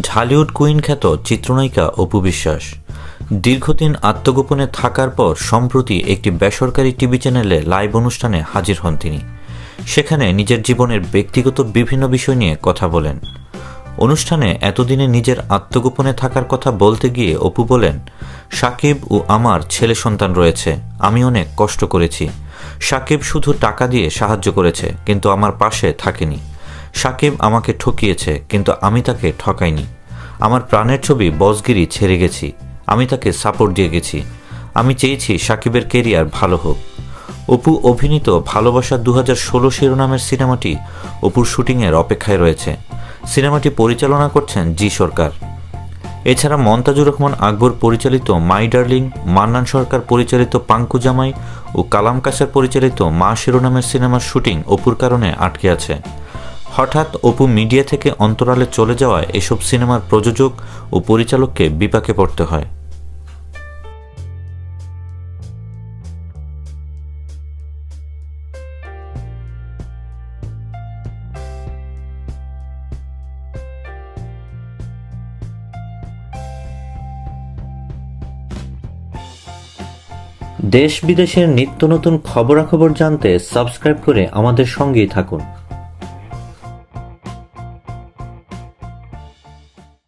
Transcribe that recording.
Dhallywood queen খ্যাত চিত্রনায়িকা অপু বিশ্বাস। দীর্ঘদিন আত্মগোপনে থাকার পর সম্প্রতি একটি বেসরকারি টিভি চ্যানেলে লাইভ অনুষ্ঠানে হাজির হন তিনি। সেখানে নিজের জীবনের ব্যক্তিগত বিভিন্ন বিষয় নিয়ে কথা বলেন। অনুষ্ঠানে এতদিনে নিজের আত্মগোপনে থাকার কথা বলতে গিয়ে অপু বলেন, সাকিব ও আমার ছেলে সন্তান রয়েছে, আমি অনেক কষ্ট করেছি। সাকিব শুধু টাকা দিয়ে সাহায্য করেছে, কিন্তু আমার পাশে থাকেনি। সাকিব আমাকে ঠকিয়েছে, কিন্তু আমি তাকে ঠকাইনি। আমার প্রাণের ছবি বসগিরি ছেড়ে গেছি। আমি তাকে সাপোর্ট দিয়ে গেছি। আমি চেয়েছি সাকিবের কেরিয়ার ভালো হোক। অপু অভিনীত ভালোবাসা দু হাজার ষোলো শিরোনামের সিনেমাটি অপুর শুটিংয়ের অপেক্ষায় রয়েছে। সিনেমাটি পরিচালনা করছেন জি সরকার। এছাড়া মন্তাজুর রহমান আকবর পরিচালিত মাই ডার্লিং, মান্নান সরকার পরিচালিত পাঙ্কু জামাই ও কালাম কাসার পরিচালিত মা শিরোনামের সিনেমার শুটিং অপুর কারণে আটকে আছে। হঠাৎ অপু মিডিয়া থেকে অন্তরালে চলে যাওয়ায় এসব সিনেমার প্রযোজক ও পরিচালককে বিপাকে পড়তে হয়। দেশ বিদেশের নিত্য নতুন খবরাখবর জানতে সাবস্ক্রাইব করে আমাদের সঙ্গেই থাকুন।